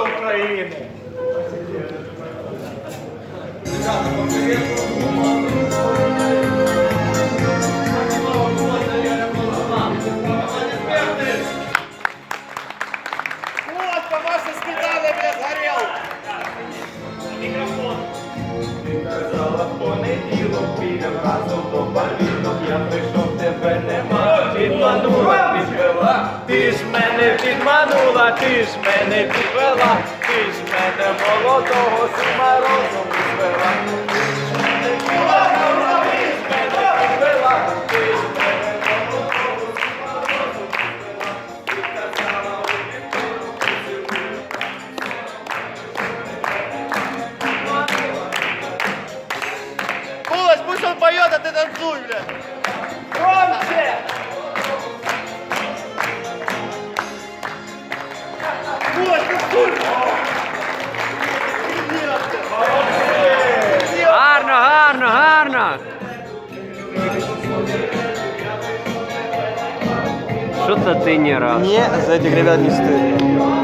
місто України. Разом я прийшов, тебе нема, підманула, підвела, ти ж мене підманула, ти ж мене підвела, ти ж мене молодого з морозом звела. Пусть он поет, а ты танцуй, бля. Громче! Гарно, гарно, Что-то ты не рад. Мне за этих ребят не стыдно.